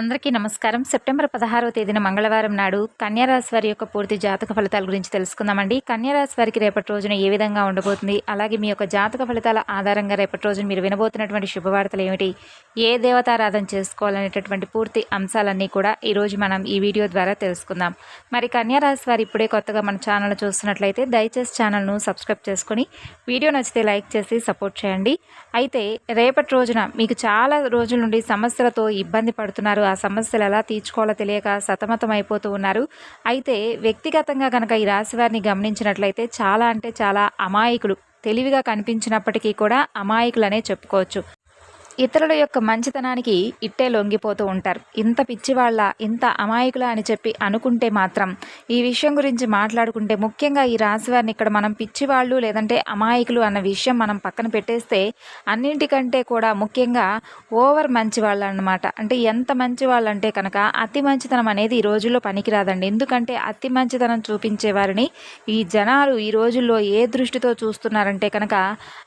అందరికీ నమస్కారం. సెప్టెంబర్ పదహారవ తేదీన మంగళవారం నాడు కన్యారాశి వారి యొక్క పూర్తి జాతక ఫలితాల గురించి తెలుసుకుందామండి. కన్యారాశి వారికి రేపటి రోజున ఏ విధంగా ఉండబోతుంది? అలాగే మీ యొక్క జాతక ఫలితాల ఆధారంగా రేపటి రోజున మీరు వినబోతున్నటువంటి శుభవార్తలు ఏమిటి? ఏ దేవతారాధన చేసుకోవాలనేటటువంటి పూర్తి అంశాలన్నీ కూడా ఈరోజు మనం ఈ వీడియో ద్వారా తెలుసుకుందాం. మరి కన్యారాశి వారు ఇప్పుడే కొత్తగా మన ఛానల్ చూస్తున్నట్లయితే దయచేసి ఛానల్ను సబ్స్క్రైబ్ చేసుకొని వీడియో నచ్చితే లైక్ చేసి సపోర్ట్ చేయండి. అయితే రేపటి రోజున మీకు చాలా రోజుల నుండి సమస్యలతో ఇబ్బంది పడుతున్నారు ఆ సమస్యలు ఎలా తీర్చుకోవాలో తెలియక సతమతం అయిపోతూ ఉన్నారు. అయితే వ్యక్తిగతంగా కనుక ఈ రాశి వారిని గమనించినట్లయితే చాలా అంటే చాలా అమాయకులు. తెలివిగా కనిపించినప్పటికీ కూడా అమాయకులనే చెప్పుకోవచ్చు. ఇతరుల యొక్క మంచితనానికి ఇట్టే లొంగిపోతూ ఉంటారు. ఇంత పిచ్చివాళ్ళ ఇంత అమాయకుల అని చెప్పి అనుకుంటే మాత్రం ఈ విషయం గురించి మాట్లాడుకుంటే ముఖ్యంగా ఈ రాశి వారిని ఇక్కడ మనం పిచ్చివాళ్ళు లేదంటే అమాయకులు అన్న విషయం మనం పక్కన పెట్టేస్తే అన్నింటికంటే కూడా ముఖ్యంగా ఓవర్ మంచి వాళ్ళు అన్నమాట అంటే ఎంత మంచి వాళ్ళంటే కనుక అతి మంచితనం అనేది ఈ రోజుల్లో పనికిరాదండి. ఎందుకంటే అతి మంచితనం చూపించే వారిని ఈ జనాలు ఈ రోజుల్లో ఏ దృష్టితో చూస్తున్నారంటే కనుక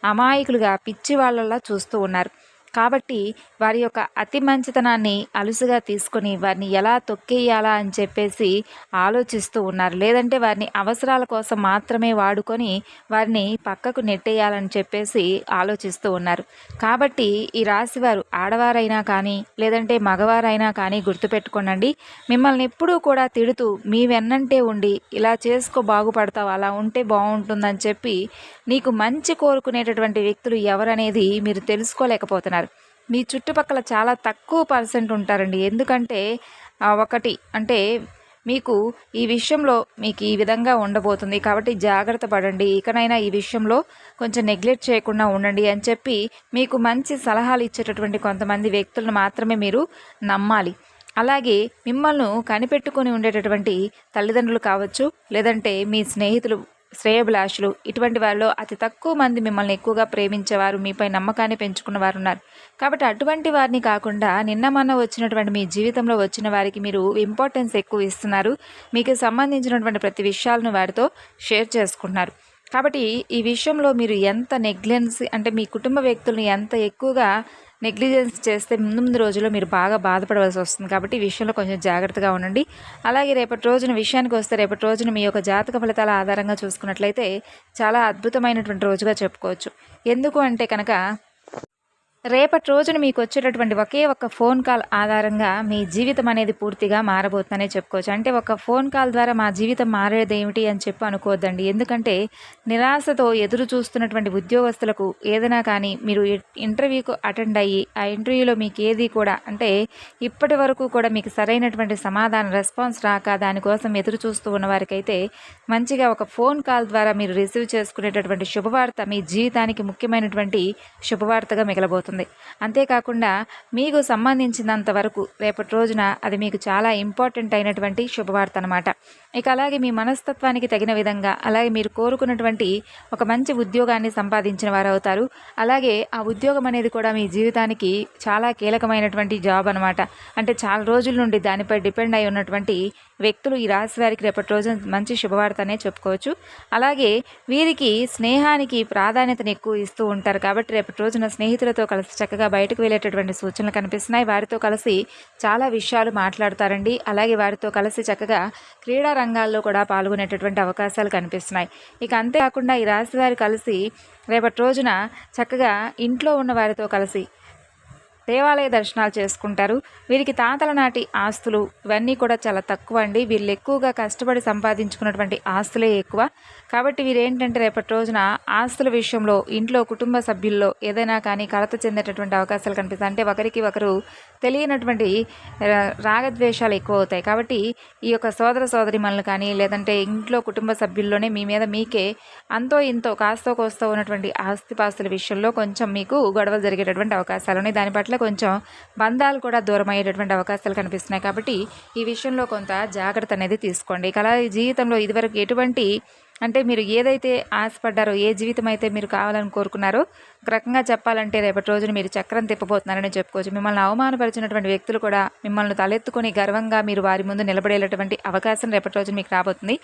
అమాయకులుగా పిచ్చి వాళ్ళలా చూస్తూ ఉన్నారు. కాబట్టి వారి యొక్క అతి మంచితనాన్ని అలుసుగా తీసుకొని వారిని ఎలా తొక్కేయాలా అని చెప్పేసి ఆలోచిస్తూ ఉన్నారు. లేదంటే వారిని అవసరాల కోసం మాత్రమే వాడుకొని వారిని పక్కకు నెట్టేయాలని చెప్పేసి ఆలోచిస్తూ ఉన్నారు. కాబట్టి ఈ రాశివారు ఆడవారైనా కానీ లేదంటే మగవారైనా కానీ గుర్తుపెట్టుకోనండి. మిమ్మల్ని ఎప్పుడూ కూడా తిడుతూ మీ వెన్నంటే ఉండి ఇలా చేసుకో బాగుపడతావు అలా ఉంటే బాగుంటుందని చెప్పి నీకు మంచి కోరుకునేటటువంటి వ్యక్తులు ఎవరనేది మీరు తెలుసుకోలేకపోతున్నారు. మీ చుట్టుపక్కల చాలా తక్కువ పర్సెంట్ ఉంటారండి. ఎందుకంటే ఒకటి అంటే మీకు ఈ విషయంలో మీకు ఈ విధంగా ఉండబోతుంది. కాబట్టి జాగ్రత్త పడండి. ఇకనైనా ఈ విషయంలో కొంచెం నెగ్లెక్ట్ చేయకుండా ఉండండి అని చెప్పి మీకు మంచి సలహాలు ఇచ్చేటటువంటి కొంతమంది వ్యక్తులను మాత్రమే మీరు నమ్మాలి. అలాగే మిమ్మల్ని కనిపెట్టుకొని ఉండేటటువంటి తల్లిదండ్రులు కావచ్చు లేదంటే మీ స్నేహితులు శ్రేయభిలాషులు. ఇటువంటి వారిలో అతి తక్కువ మంది మిమ్మల్ని ఎక్కువగా ప్రేమించేవారు మీపై నమ్మకాన్ని పెంచుకున్న వారు ఉన్నారు కాబట్టి అటువంటి వారిని కాకుండా నిన్న మొన్న వచ్చినటువంటి మీ జీవితంలో వచ్చిన వారికి మీరు ఇంపార్టెన్స్ ఎక్కువ ఇస్తున్నారు. మీకు సంబంధించినటువంటి ప్రతి విషయాలను వారితో షేర్ చేసుకుంటున్నారు. కాబట్టి ఈ విషయంలో మీరు ఎంత నెగ్లెన్స్ అంటే మీ కుటుంబ వ్యక్తులను ఎంత ఎక్కువగా నెగ్లిజెన్స్ చేస్తే ముందు ముందు రోజుల్లో మీరు బాగా బాధపడవలసి వస్తుంది. కాబట్టి ఈ విషయంలో కొంచెం జాగ్రత్తగా ఉండండి. అలాగే రేపటి రోజున విషయానికి వస్తే రేపటి రోజున మీ యొక్క జాతక ఫలితాల ఆధారంగా చూసుకున్నట్లయితే చాలా అద్భుతమైనటువంటి రోజుగా చెప్పుకోవచ్చు. ఎందుకు అంటే కనుక రేపటి రోజున మీకు వచ్చేటటువంటి ఒకే ఒక ఫోన్ కాల్ ఆధారంగా మీ జీవితం అనేది పూర్తిగా మారబోతుందనే చెప్పుకోవచ్చు. అంటే ఒక ఫోన్ కాల్ ద్వారా మా జీవితం మారేది ఏమిటి అని చెప్పి అనుకోవద్దండి. ఎందుకంటే నిరాశతో ఎదురు చూస్తున్నటువంటి ఉద్యోగస్తులకు ఏదైనా కానీ మీరు ఇంటర్వ్యూకు అటెండ్ అయ్యి ఆ ఇంటర్వ్యూలో మీకు ఏది కూడా అంటే ఇప్పటి వరకు కూడా మీకు సరైనటువంటి సమాధానం రెస్పాన్స్ రాక దానికోసం ఎదురు చూస్తూ ఉన్న వారికైతే మంచిగా ఒక ఫోన్ కాల్ ద్వారా మీరు రిసీవ్ చేసుకునేటటువంటి శుభవార్త మీ జీవితానికి ముఖ్యమైనటువంటి శుభవార్తగా మిగలబోతుంది. వస్తుంది అంతేకాకుండా మీకు సంబంధించినంత వరకు రేపటి రోజున అది మీకు చాలా ఇంపార్టెంట్ అయినటువంటి శుభవార్త అనమాట ఇక అలాగే మీ మనస్తత్వానికి తగిన విధంగా అలాగే మీరు కోరుకున్నటువంటి ఒక మంచి ఉద్యోగాన్ని సంపాదించిన వారు అవుతారు. అలాగే ఆ ఉద్యోగం అనేది కూడా మీ జీవితానికి చాలా కీలకమైనటువంటి జాబ్ అనమాట అంటే చాలా రోజుల నుండి దానిపై డిపెండ్ అయి ఉన్నటువంటి వ్యక్తులు ఈ రాశి వారికి రేపటి రోజున మంచి శుభవార్తనే చెప్పుకోవచ్చు. అలాగే వీరికి స్నేహానికి ప్రాధాన్యతను ఎక్కువ ఇస్తూ ఉంటారు కాబట్టి రేపటి రోజున స్నేహితులతో కలిసి చక్కగా బయటకు వెళ్ళేటటువంటి సూచనలు కనిపిస్తున్నాయి. వారితో కలిసి చాలా విషయాలు మాట్లాడతారండి. అలాగే వారితో కలిసి చక్కగా క్రీడా రంగాల్లో కూడా పాల్గొనేటటువంటి అవకాశాలు కనిపిస్తున్నాయి. ఇక అంతేకాకుండా ఈ రాశి వారు కలిసి రేపటి రోజున చక్కగా ఇంట్లో ఉన్న వారితో కలిసి దేవాలయ దర్శనాలు చేసుకుంటారు. వీరికి తాతల నాటి ఆస్తులు ఇవన్నీ కూడా చాలా తక్కువ అండి. వీళ్ళు ఎక్కువగా కష్టపడి సంపాదించుకున్నటువంటి ఆస్తులే ఎక్కువ. కాబట్టి వీరు ఏంటంటే రేపటి రోజున ఆస్తుల విషయంలో ఇంట్లో కుటుంబ సభ్యుల్లో ఏదైనా కానీ కలత చెందేటటువంటి అవకాశాలు కనిపిస్తాయి. అంటే ఒకరికి ఒకరు తెలియనటువంటి రాగద్వేషాలు ఎక్కువ అవుతాయి కాబట్టి ఈ యొక్క సోదర సోదరిమల్ని కానీ లేదంటే ఇంట్లో కుటుంబ సభ్యుల్లోనే మీ మీద మీకే అంతో ఇంతో కాస్తో కోస్తో ఉన్నటువంటి ఆస్తిపాస్తుల విషయంలో కొంచెం మీకు గొడవలు జరిగేటటువంటి అవకాశాలు ఉన్నాయి. దాని పట్ల కొంచెం బంధాలు కూడా దూరం అయ్యేటటువంటి అవకాశాలు కనిపిస్తున్నాయి. కాబట్టి ఈ విషయంలో కొంత జాగ్రత్త అనేది తీసుకోండి. కళా జీవితంలో ఇదివరకు ఎటువంటి అంటే మీరు ఏదైతే ఆశపడ్డారో ఏ జీవితం అయితే మీరు కావాలని కోరుకున్నారో రకంగా చెప్పాలంటే రేపటి రోజున మీరు చక్రం తిప్పబోతున్నారని చెప్పుకోవచ్చు. మిమ్మల్ని అవమానపరిచినటువంటి వ్యక్తులు కూడా మిమ్మల్ని తలెత్తుకొని గర్వంగా మీరు వారి ముందు నిలబడేటటువంటి అవకాశం రేపటి రోజున మీకు రాబోతుంది.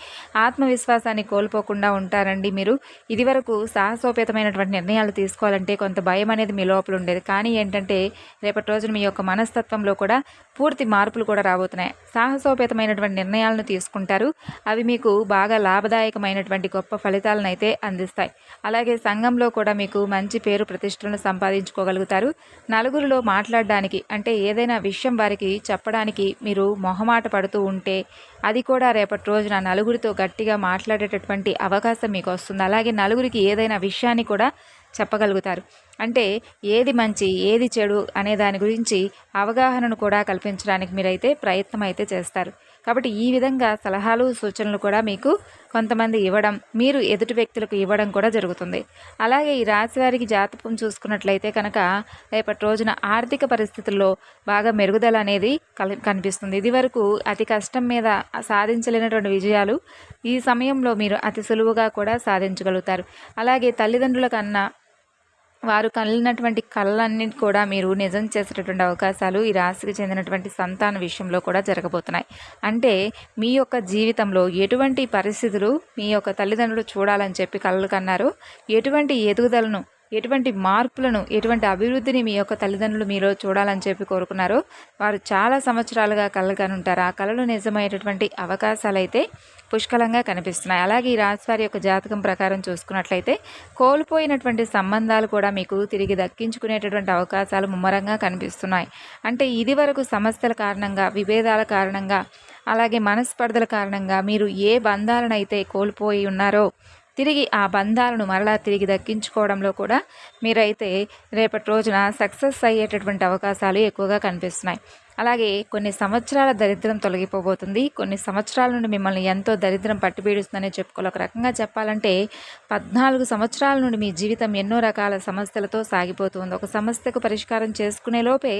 ఆత్మవిశ్వాసాన్ని కోల్పోకుండా ఉంటారండి మీరు. ఇదివరకు సాహసోపేతమైనటువంటి నిర్ణయాలు తీసుకోవాలంటే కొంత భయం అనేది మీ లోపల ఉండేది. కానీ ఏంటంటే రేపటి రోజున మీ యొక్క మనస్తత్వంలో కూడా పూర్తి మార్పులు కూడా రాబోతున్నాయి. సాహసోపేతమైనటువంటి నిర్ణయాలను తీసుకుంటారు. అవి మీకు బాగా లాభదాయకమైనటువంటి గొప్ప ఫలితాలను అయితే అందిస్తాయి. అలాగే సంఘంలో కూడా మీకు మంచి పేరు పేరు ప్రతిష్టలను సంపాదించుకోగలుగుతారు. నలుగురిలో మాట్లాడడానికి అంటే ఏదైనా విషయం వారికి చెప్పడానికి మీరు మొహమాట పడుతూ ఉంటే అది కూడా రేపటి రోజున నలుగురితో గట్టిగా మాట్లాడేటటువంటి అవకాశం మీకు వస్తుంది. అలాగే నలుగురికి ఏదైనా విషయాన్ని కూడా చెప్పగలుగుతారు. అంటే ఏది మంచి ఏది చెడు అనే దాని గురించి అవగాహనను కూడా కల్పించడానికి మీరైతే ప్రయత్నం అయితే చేస్తారు. కాబట్టి ఈ విధంగా సలహాలు సూచనలు కూడా మీకు కొంతమంది ఇవ్వడం మీరు ఎదుటి వ్యక్తులకు ఇవ్వడం కూడా జరుగుతుంది. అలాగే ఈ రాశి వారికి జాతకం చూసుకున్నట్లయితే కనుక రేపటి రోజున ఆర్థిక పరిస్థితుల్లో బాగా మెరుగుదల అనేది కనిపిస్తుంది. ఇది వరకు అతి కష్టం మీద సాధించలేనటువంటి విజయాలు ఈ సమయంలో మీరు అతి సులువుగా కూడా సాధించగలుగుతారు. అలాగే తల్లిదండ్రుల కన్నా వారు కలిగినటువంటి కళ్ళన్నింటి కూడా మీరు నిజం చేసేటటువంటి అవకాశాలు ఈ రాశికి చెందినటువంటి సంతాన విషయంలో కూడా జరగబోతున్నాయి. అంటే మీ యొక్క జీవితంలో ఎటువంటి పరిస్థితులు మీ యొక్క తల్లిదండ్రులు చూడాలని చెప్పి కళ్ళు కన్నారు. ఎటువంటి ఎదుగుదలను ఎటువంటి మార్పులను ఎటువంటి అభివృద్ధిని మీ యొక్క తల్లిదండ్రులు మీరు చూడాలని చెప్పి కోరుకున్నారో. వారు చాలా సంవత్సరాలుగా కళ్ళు ఉంటారు ఆ కళలు నిజమయ్యేటటువంటి అవకాశాలు అయితే పుష్కలంగా కనిపిస్తున్నాయి. అలాగే ఈ రాశివారి యొక్క జాతకం ప్రకారం చూసుకున్నట్లయితే కోల్పోయినటువంటి సంబంధాలు కూడా మీకు తిరిగి దక్కించుకునేటటువంటి అవకాశాలు ముమ్మరంగా కనిపిస్తున్నాయి. అంటే ఇది వరకు సమస్యల కారణంగా విభేదాల కారణంగా అలాగే మనస్పర్ధల కారణంగా మీరు ఏ బంధాలను అయితే కోల్పోయి ఉన్నారో తిరిగి ఆ బంధాలను మరలా తిరిగి దక్కించుకోవడంలో కూడా మీరైతే రేపటి రోజున సక్సెస్ అయ్యేటటువంటి అవకాశాలు ఎక్కువగా కనిపిస్తున్నాయి. అలాగే కొన్ని సంవత్సరాల దరిద్రం తొలగిపోబోతుంది. కొన్ని సంవత్సరాల నుండి మిమ్మల్ని ఎంతో దరిద్రం పట్టిపీడుస్తుందని చెప్పుకోవాలి. ఒక రకంగా చెప్పాలంటే పద్నాలుగు సంవత్సరాల నుండి మీ జీవితం ఎన్నో రకాల సమస్యలతో సాగిపోతుంది. ఒక సమస్యకు పరిష్కారం చేసుకునే లోపే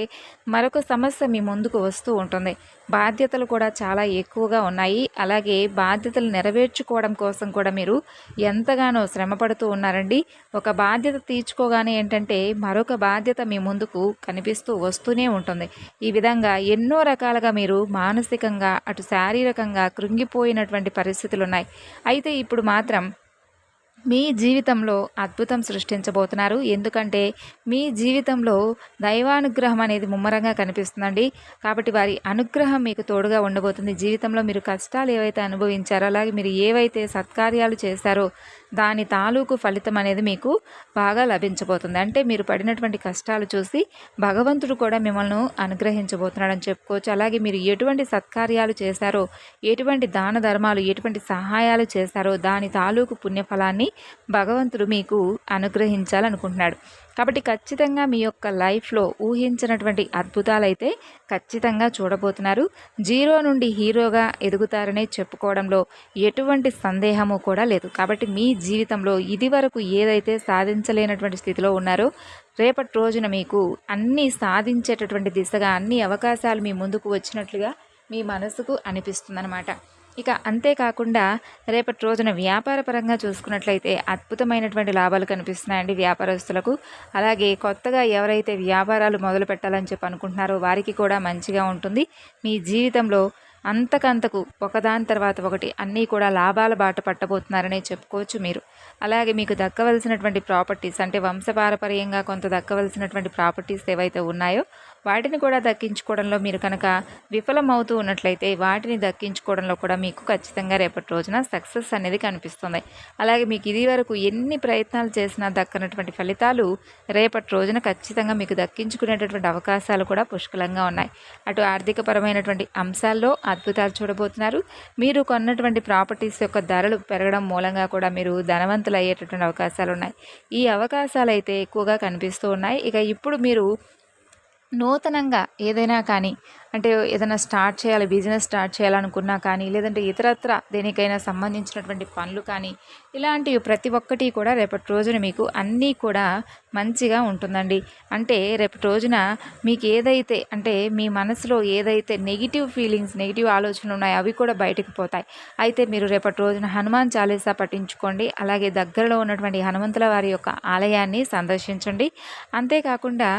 మరొక సమస్య మీ ముందుకు వస్తూ ఉంటుంది. బాధ్యతలు కూడా చాలా ఎక్కువగా ఉన్నాయి. అలాగే బాధ్యతలు నెరవేర్చుకోవడం కోసం కూడా మీరు ఎంతగానో శ్రమపడుతూ ఉన్నారండి. ఒక బాధ్యత తీర్చుకోగానే ఏంటంటే మరొక బాధ్యత మీ ముందుకు కనిపిస్తూ వస్తూనే ఉంటుంది. ఈ విధంగా విధంగా ఎన్నో రకాలుగా మీరు మానసికంగా అటు శారీరకంగా కృంగిపోయినటువంటి పరిస్థితులు ఉన్నాయి అయితే ఇప్పుడు మాత్రం మీ జీవితంలో అద్భుతం సృష్టించబోతున్నారు. ఎందుకంటే మీ జీవితంలో దైవానుగ్రహం అనేది ముమ్మరంగా కనిపిస్తుందండి. కాబట్టి వారి అనుగ్రహం మీకు తోడుగా ఉండబోతుంది. జీవితంలో మీరు కష్టాలు ఏవైతే అనుభవించారో అలాగే మీరు ఏవైతే సత్కార్యాలు చేశారో దాని తాలూకు ఫలితం అనేది మీకు బాగా లభించబోతుంది. అంటే మీరు పడినటువంటి కష్టాలు చూసి భగవంతుడు కూడా మిమ్మల్ని అనుగ్రహించబోతున్నాడని చెప్పుకోవచ్చు. అలాగే మీరు ఎటువంటి సత్కార్యాలు చేశారో ఎటువంటి దాన ధర్మాలు ఎటువంటి సహాయాలు చేశారో దాని తాలూకు పుణ్యఫలాన్ని భగవంతుడు మీకు అనుగ్రహించాలనుకుంటున్నాడు. కాబట్టి ఖచ్చితంగా మీ యొక్క లైఫ్లో ఊహించినటువంటి అద్భుతాలు అయితే ఖచ్చితంగా చూడబోతున్నారు. జీరో నుండి హీరోగా ఎదుగుతారనే చెప్పుకోవడంలో ఎటువంటి సందేహము కూడా లేదు. కాబట్టి మీ జీవితంలో ఇది వరకు ఏదైతే సాధించలేనటువంటి స్థితిలో ఉన్నారో రేపటి రోజున మీకు అన్నీ సాధించేటటువంటి దిశగా అన్ని అవకాశాలు మీ ముందుకు వచ్చినట్లుగా మీ మనసుకు అనిపిస్తుందన్నమాట. ఇక అంతేకాకుండా రేపటి రోజున వ్యాపార పరంగా చూసుకున్నట్లయితే అద్భుతమైనటువంటి లాభాలు కనిపిస్తున్నాయండి వ్యాపారస్తులకు. అలాగే కొత్తగా ఎవరైతే వ్యాపారాలు మొదలు పెట్టాలని చెప్పి అనుకుంటున్నారో వారికి కూడా మంచిగా ఉంటుంది. మీ జీవితంలో అంతకంతకు ఒకదాని తర్వాత ఒకటి అన్నీ కూడా లాభాల బాట పట్టబోతున్నారనే చెప్పుకోవచ్చు మీరు. అలాగే మీకు దక్కవలసినటువంటి ప్రాపర్టీస్ అంటే వంశపారపర్యంగా కొంత దక్కవలసినటువంటి ప్రాపర్టీస్ ఏవైతే ఉన్నాయో వాటిని కూడా దక్కించుకోవడంలో మీరు కనుక విఫలమవుతూ ఉన్నట్లయితే వాటిని దక్కించుకోవడంలో కూడా మీకు ఖచ్చితంగా రేపటి రోజున సక్సెస్ అనేది కనిపిస్తుంది. అలాగే మీకు ఇది వరకు ఎన్ని ప్రయత్నాలు చేసినా దక్కనటువంటి ఫలితాలు రేపటి రోజున ఖచ్చితంగా మీకు దక్కించుకునేటటువంటి అవకాశాలు కూడా పుష్కలంగా ఉన్నాయి. అటు ఆర్థికపరమైనటువంటి అంశాల్లో అద్భుతాలు చూడబోతున్నారు. మీరు కొన్నటువంటి ప్రాపర్టీస్ యొక్క ధరలు పెరగడం మూలంగా కూడా మీరు ధనవంతులు అయ్యేటటువంటి అవకాశాలు ఉన్నాయి. ఈ అవకాశాలు అయితే ఎక్కువగా కనిపిస్తూ ఉన్నాయి. ఇక ఇప్పుడు మీరు నూతనంగా ఏదైనా కానీ అంటే ఏదైనా స్టార్ట్ చేయాలి బిజినెస్ స్టార్ట్ చేయాలనుకున్నా కానీ లేదంటే ఇతరత్ర దేనికైనా సంబంధించినటువంటి పనులు కానీ ఇలాంటివి ప్రతి ఒక్కటి కూడా రేపటి రోజున మీకు అన్నీ కూడా మంచిగా ఉంటుందండి. అంటే రేపటి రోజున మీకు ఏదైతే అంటే మీ మనసులో ఏదైతే నెగిటివ్ ఫీలింగ్స్ నెగిటివ్ ఆలోచనలు ఉన్నాయో అవి కూడా బయటకు పోతాయి. అయితే మీరు రేపటి రోజున హనుమాన్ చాలీసా పఠించుకోండి. అలాగే దగ్గరలో ఉన్నటువంటి హనుమంతుల వారి యొక్క ఆలయాన్ని సందర్శించండి. అంతేకాకుండా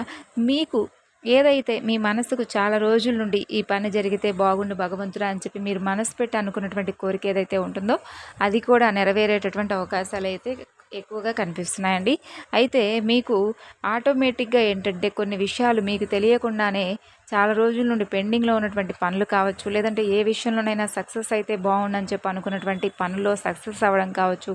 మీకు ఏదైతే మీ మనసుకు చాలా రోజుల నుండి ఈ పని జరిగితే బాగుండు భగవంతుడా అని చెప్పి మీరు మనసు పెట్టి అనుకున్నటువంటి కోరిక ఏదైతే ఉంటుందో అది కూడా నెరవేరేటటువంటి అవకాశాలు అయితే ఎక్కువగా కనిపిస్తున్నాయండి. అయితే మీకు ఆటోమేటిక్గా ఏంటంటే కొన్ని విషయాలు మీకు తెలియకుండానే చాలా రోజుల నుండి పెండింగ్లో ఉన్నటువంటి పనులు కావచ్చు లేదంటే ఏ విషయంలోనైనా సక్సెస్ అయితే బాగుండని చెప్పి అనుకున్నటువంటి పనుల్లో సక్సెస్ అవ్వడం కావచ్చు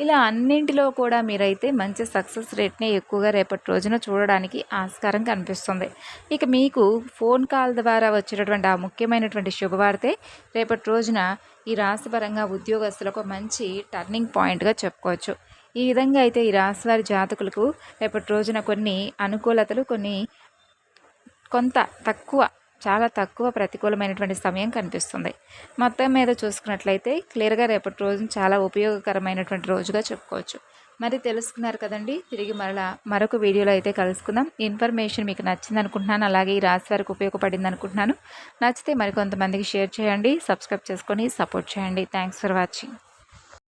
ఇలా అన్నింటిలో కూడా మీరైతే మంచి సక్సెస్ రేట్ని ఎక్కువగా రేపటి రోజున చూడడానికి ఆస్కారం కనిపిస్తుంది. ఇక మీకు ఫోన్ కాల్ ద్వారా వచ్చేటటువంటి ఆ ముఖ్యమైనటువంటి శుభవార్తే రేపటి రోజున ఈ రాశిపరంగా ఉద్యోగస్తులకు మంచి టర్నింగ్ పాయింట్గా చెప్పుకోవచ్చు. ఈ విధంగా అయితే ఈ రాశివారి జాతకులకు రేపటి రోజున కొన్ని అనుకూలతలు కొన్ని కొంత తక్కువ చాలా తక్కువ ప్రతికూలమైనటువంటి సమయం కనిపిస్తుంది. మొత్తం మీద చూసుకున్నట్లయితే క్లియర్గా రేపటి రోజు చాలా ఉపయోగకరమైనటువంటి రోజుగా చెప్పుకోవచ్చు. మరి తెలుసుకున్నారు కదండి తిరిగి మరలా మరొక వీడియోలో అయితే కలుసుకుందాం. ఇన్ఫర్మేషన్ మీకు నచ్చింది అనుకుంటున్నాను అలాగే ఈ రాశి వారికి ఉపయోగపడింది అనుకుంటున్నాను నచ్చితే మరికొంతమందికి షేర్ చేయండి సబ్స్క్రైబ్ చేసుకొని సపోర్ట్ చేయండి. Thanks for watching.